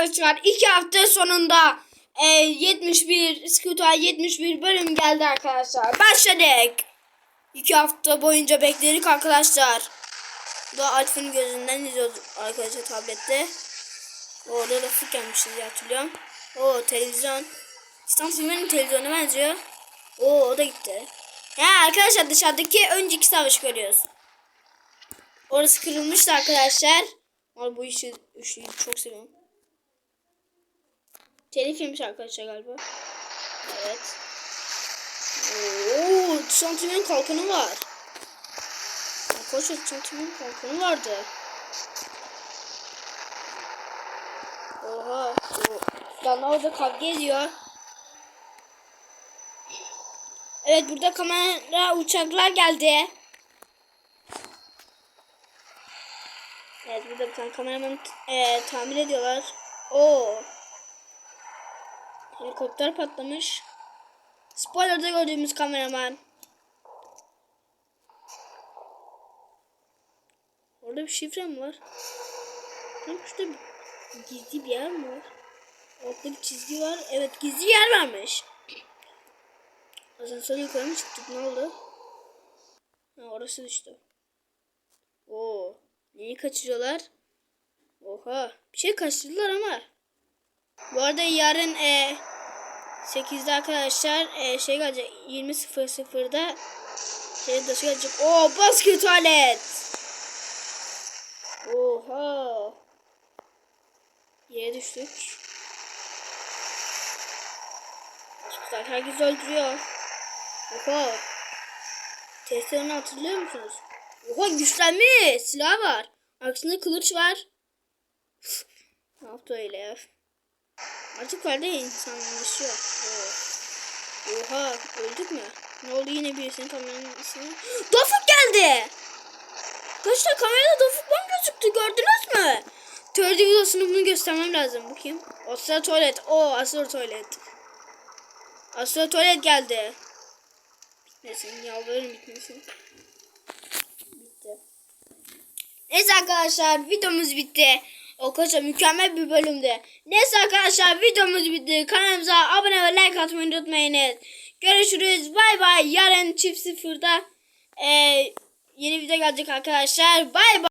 arkadaşlar. iki hafta sonunda e, 71 Scooter 71 bölüm geldi arkadaşlar. Başladık. İki hafta boyunca bekledik arkadaşlar. Bu da Alfa'nın gözünden izliyoruz arkadaşlar tablette. Orada da fık gelmişti diye hatırlıyorum. O televizyon. İstanbul filminin televizyona benziyor. Oo o da gitti. Ya arkadaşlar dışarıdaki önceki savaş görüyoruz. Orası kırılmıştı arkadaşlar. Ama bu işi, işi çok seviyorum. Telif yemiş arkadaşlar galiba. Evet. Oo, Santimin kalkanı var. Arkadaşlar Santimin kalkanı vardı. Oha. Danla orada kavga ediyor. Evet burada kamera uçaklar geldi. Evet burada bir tane kameraman e, tamir ediyorlar. Oo. Helikopter patlamış. Spoiler'da gördüğümüz kameraman. Orada bir şifre mi var? Tam şurada bir gizli bir yer mi var? Orada bir çizgi var. Evet gizli yer varmış. Asansör yukarı mı çıktık ne oldu? Ha orası düştü. Oo. Neyi kaçırıyorlar? Oha. Bir şey kaçırdılar ama. Bu arada yarın e, 8'de arkadaşlar e, şey gelecek 20.00'da şey dışı gelecek. Oo basket tuvalet. Oha. Yere düştük. Çıktılar. Herkes öldürüyor. Oha. Testlerini hatırlıyor musunuz? Oha güçlenmiş. Silah var. Arkasında kılıç var. ne yaptı öyle ya? Artık var değil insanlaşıyor. Oo. Oha öldük mü? Ne oldu yine birisinin kameranın ismi? Dofuk geldi. Kaçta kamerada Dofuk ban gözüktü gördünüz mü? Teori videosunu bunu göstermem lazım. Bu kim? Astra Tuvalet. O Astra Tuvalet. Astra Tuvalet geldi. Bitmesin. Yalvarırım bitmesin. Bitti. Neyse arkadaşlar videomuz bitti. O kadar mükemmel bir bölümdü. Neyse arkadaşlar videomuz bitti. Kanalımıza abone ve like atmayı unutmayınız. Görüşürüz. Bay bay. Yarın çift sıfırda e, yeni video gelecek arkadaşlar. Bay bay.